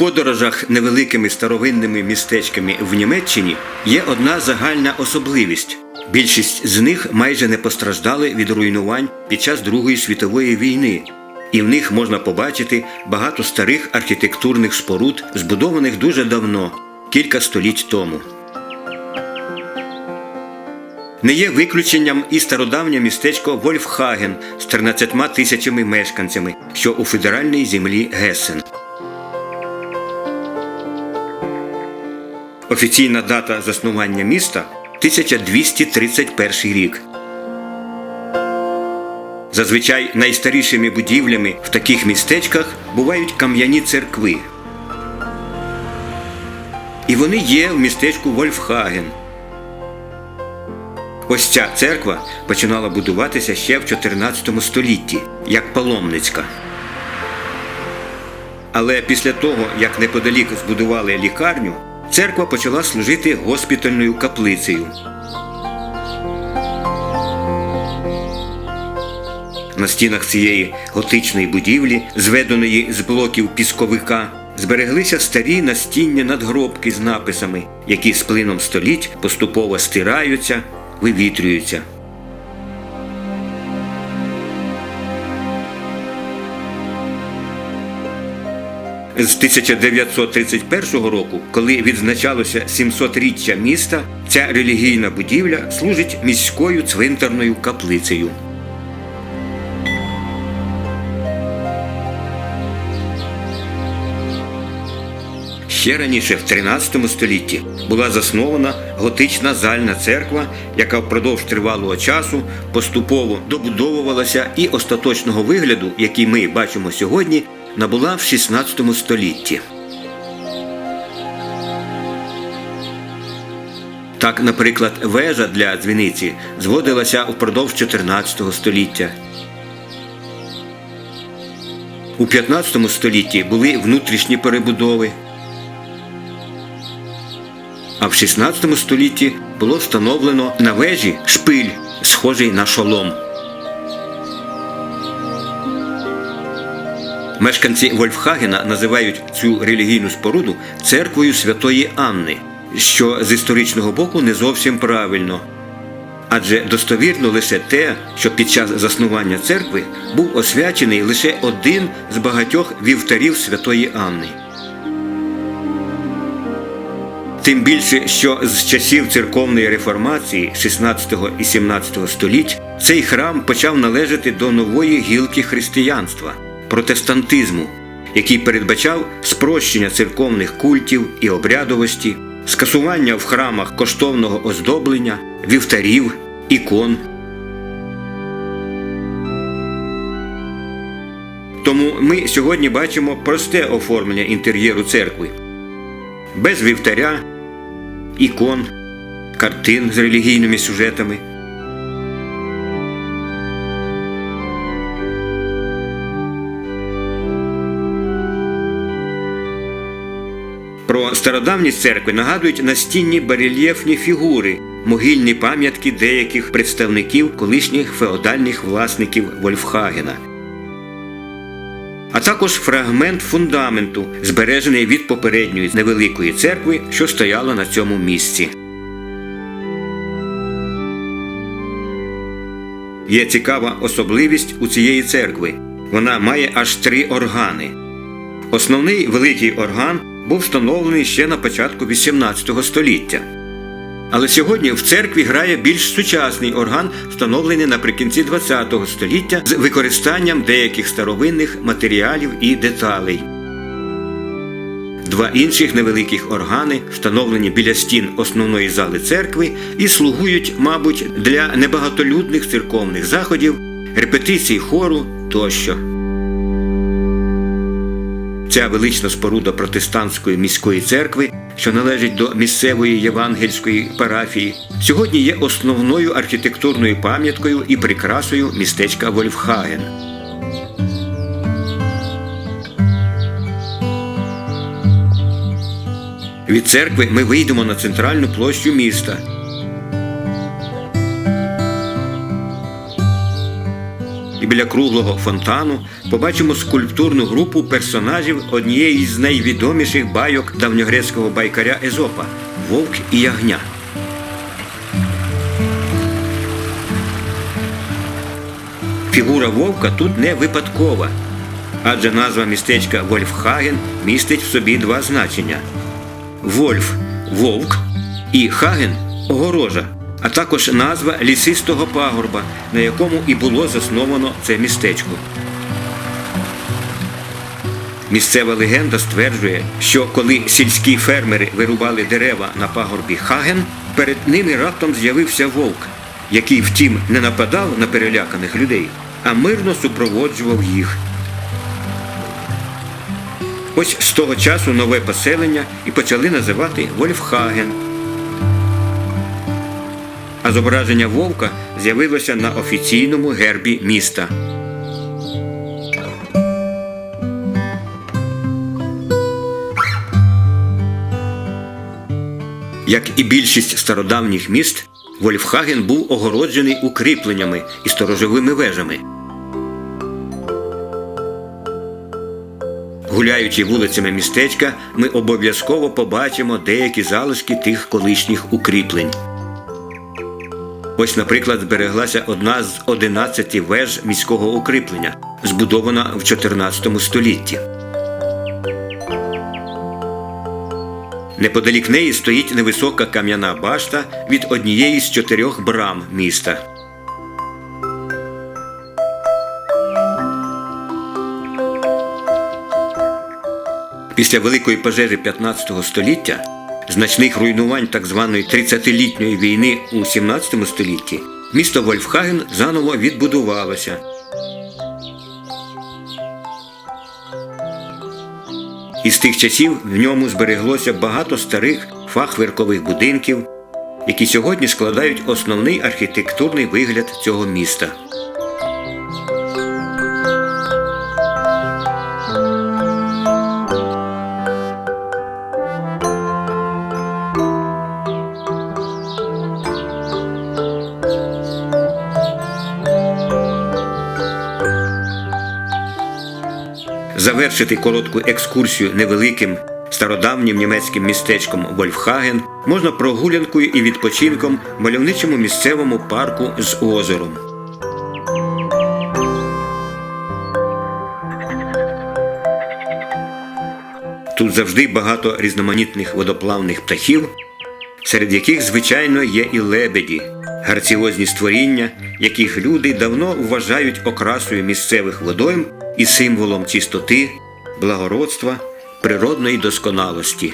подорожах невеликими старовинними містечками в Німеччині є одна загальна особливість. Більшість з них майже не постраждали від руйнувань під час Другої світової війни, і в них можна побачити багато старих архітектурних споруд, збудованих дуже давно, кілька століть тому. Не є виключенням і стародавнє містечко Вольфхаген з 13 тисячами мешканцями, що у федеральній землі Гесен. Офіційна дата заснування міста 1231 рік. Зазвичай найстарішими будівлями в таких містечках бувають кам'яні церкви. І вони є в містечку Вольфхаген. Ось ця церква починала будуватися ще в 14 столітті, як паломницька. Але після того, як неподалік збудували лікарню, церква почала служити госпітальною каплицею. На стінах цієї готичної будівлі, зведеної з блоків пісковика, збереглися старі настіння надгробки з написами, які з плином століть поступово стираються, вивітрюються. З 1931 року, коли відзначалося 700-річчя міста, ця релігійна будівля служить міською цвинтарною каплицею. Ще раніше, в 13 столітті, була заснована готична зальна церква, яка впродовж тривалого часу поступово добудовувалася і остаточного вигляду, який ми бачимо сьогодні, набула в 16 столітті. Так, наприклад, вежа для дзвіниці зводилася впродовж 14 століття. У 15 столітті були внутрішні перебудови. А в 16 столітті було встановлено на вежі шпиль, схожий на шолом. Мешканці Вольфхагена називають цю релігійну споруду церквою Святої Анни, що з історичного боку не зовсім правильно. Адже достовірно лише те, що під час заснування церкви був освячений лише один з багатьох вівтарів Святої Анни. Тим більше, що з часів церковної реформації 16 і 17 століть цей храм почав належати до нової гілки християнства протестантизму, який передбачав спрощення церковних культів і обрядовості, скасування в храмах коштовного оздоблення, вівтарів, ікон. Тому ми сьогодні бачимо просте оформлення інтер'єру церкви без вівтаря, ікон, картин з релігійними сюжетами. Про стародавність церкви нагадують настінні барельєфні фігури, могильні пам'ятки деяких представників колишніх феодальних власників Вольфхагена а також фрагмент фундаменту, збережений від попередньої невеликої церкви, що стояла на цьому місці. Є цікава особливість у цієї церкви. Вона має аж три органи. Основний великий орган був встановлений ще на початку XVIII століття. Але сьогодні в церкві грає більш сучасний орган, встановлений наприкінці ХХ століття з використанням деяких старовинних матеріалів і деталей. Два інших невеликих органи встановлені біля стін основної зали церкви і слугують, мабуть, для небагатолюдних церковних заходів, репетицій хору тощо. Ця велична споруда протестантської міської церкви, що належить до місцевої євангельської парафії, сьогодні є основною архітектурною пам'яткою і прикрасою містечка Вольфхаген. Від церкви ми вийдемо на центральну площу міста. І біля круглого фонтану побачимо скульптурну групу персонажів однієї з найвідоміших байок давньогрецького байкаря Езопа Вовк і Ягня. Фігура вовка тут не випадкова, адже назва містечка Вольфхаген містить в собі два значення: Вольф вовк і Хаген огорожа, а також назва лісистого пагорба, на якому і було засновано це містечко. Місцева легенда стверджує, що коли сільські фермери вирубали дерева на пагорбі Хаген, перед ними раптом з'явився вовк, який, втім, не нападав на переляканих людей, а мирно супроводжував їх. Ось з того часу нове поселення і почали називати Вольфхаген. Зображення вовка з'явилося на офіційному гербі міста. Як і більшість стародавніх міст, Вольфхаген був огороджений укріпленнями і сторожовими вежами. Гуляючи вулицями містечка, ми обов'язково побачимо деякі залишки тих колишніх укріплень. Ось, наприклад, збереглася одна з 11 веж міського укріплення, збудована в 14 столітті. Неподалік неї стоїть невисока кам'яна башта від однієї з чотирьох брам міста. Після великої пожежі 15 століття, значних руйнувань так званої 30-літньої війни у 17 столітті, місто Вольфхаген заново відбудувалося. Із тих часів в ньому збереглося багато старих фахверкових будинків, які сьогодні складають основний архітектурний вигляд цього міста. Завершити коротку екскурсію невеликим стародавнім німецьким містечком Вольфхаген можна прогулянкою і відпочинком в мальовничому місцевому парку з озером. Тут завжди багато різноманітних водоплавних птахів, серед яких, звичайно, є і лебеді, гарціозні створіння, яких люди давно вважають окрасою місцевих водойм і символом чистоти, благородства, природної досконалості.